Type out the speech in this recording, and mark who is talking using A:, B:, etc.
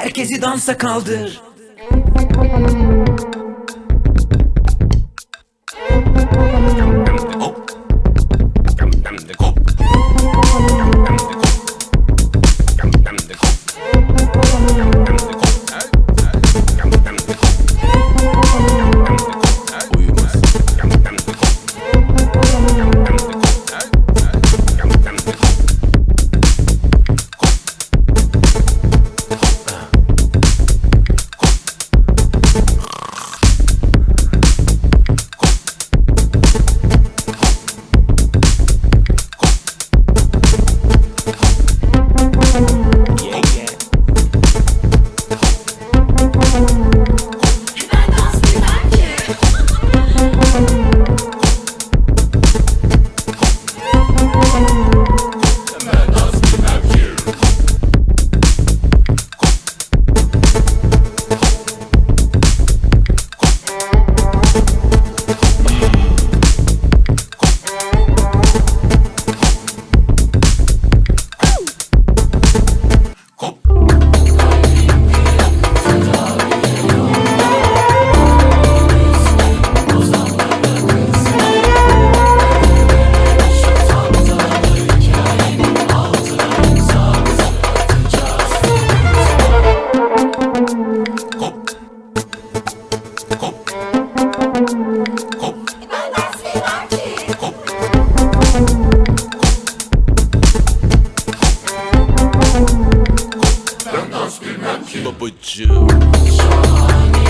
A: Herkesi dansa kaldır
B: Jews.